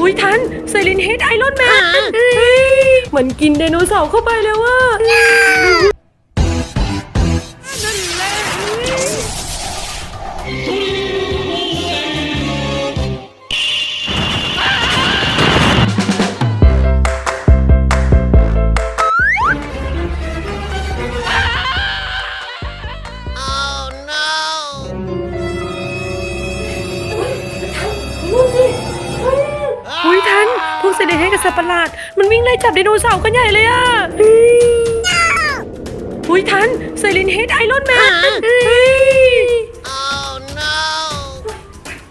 อุ้ยทันไซลินเฮดไอรอนแมนมันกินไดโนเสาร์เข้าไปแล้วว่า เซเลนเฮดกับสัตว์ประหลาด มันวิ่งไล่จับไดโนเสาร์กันใหญ่เลยอะอุ้ยทันไซลินเฮดไอรอนแมน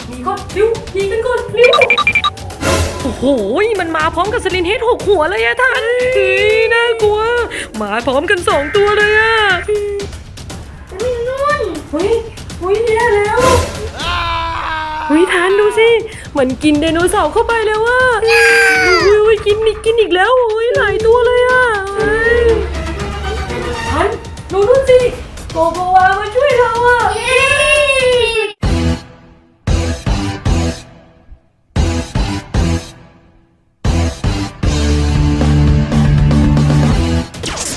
หนีก่อนเร็วหนีกันก่อนเร็วโอ้โห มันมาพร้อมกับสลินเฮดหกหัวเลยอะท่านเฮ้ยน่ากลัว มาพร้อมกันสองตัวเลยอะนี่นุ่นเฮ้ยเฮ้ยแย่แล้วเฮ้ยทานดูสิ มันกินไดโนเสาร์เข้าไปแล้วอะ สิโกโกวามาช่วยเราอะ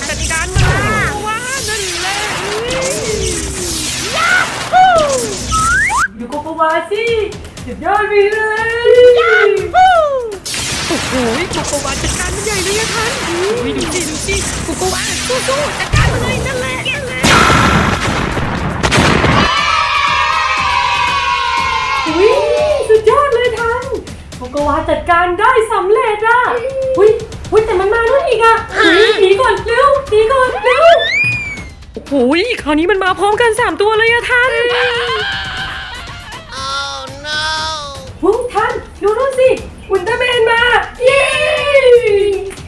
จัดการมันว้านั่นแหละอยู่โกโกวาสิสุดยอดไปเลยโอ้โหโกโกวาจัดการมันใหญ่เลยอะท่านอุ้ยดูสิดูสิโกโกวาสู้ๆจัดการมันเลยนั่นแหละ โกโกวาจัดการได้สำเร็จอะอุ้ยอุ้ยแต่มันมาด้วยอีกอะอุ๊ยหนีก่อนเร็วหนีก่อนเร็วโอ้โหคราวนี้มันมาพร้อมกันสามตัวเลยอะท่านโอ้ท่านดูนู่นสิ อุลตร้าแมนมาเย้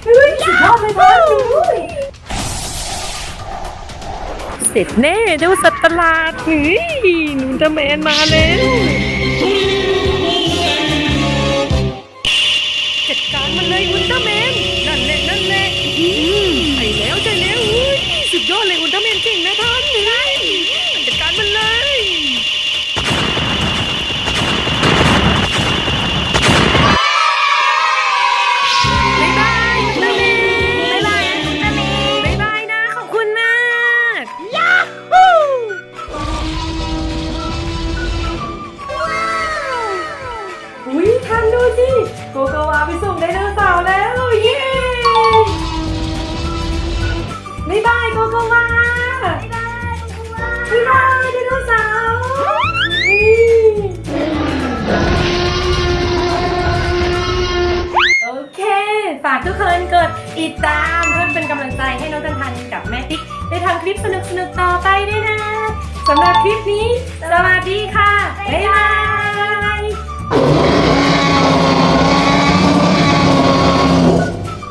เฮ้ยสุดยอดเลยท่านดูด้วยเสร็จแน่เจ้าสัตว์ประหลาดเฮ้ยอุลตร้าแมนมาแล้ว จัดการมันเลยอุลตร้าแมนนั่นแหละนั่นแหละอืมใช่แล้วใช่แล้วเฮ้ยสุดยอดเลยอุลตร้าแมนเก่งนะท่าน ไปส่งไดโนเสาร์แล้วเย้บ๊ายบายโกโกวาบ๊ายบายไดโนเสาร์โอเค ฝากทุกคนกดติดตามเพื่อเป็นกำลังใจให้น้องจันทันกับแม่ติ๊กได้ทำคลิปสนุกๆต่อไปด้วยนะสำหรับคลิปนี้ สวัสดีค่ะ บ๊ายบาย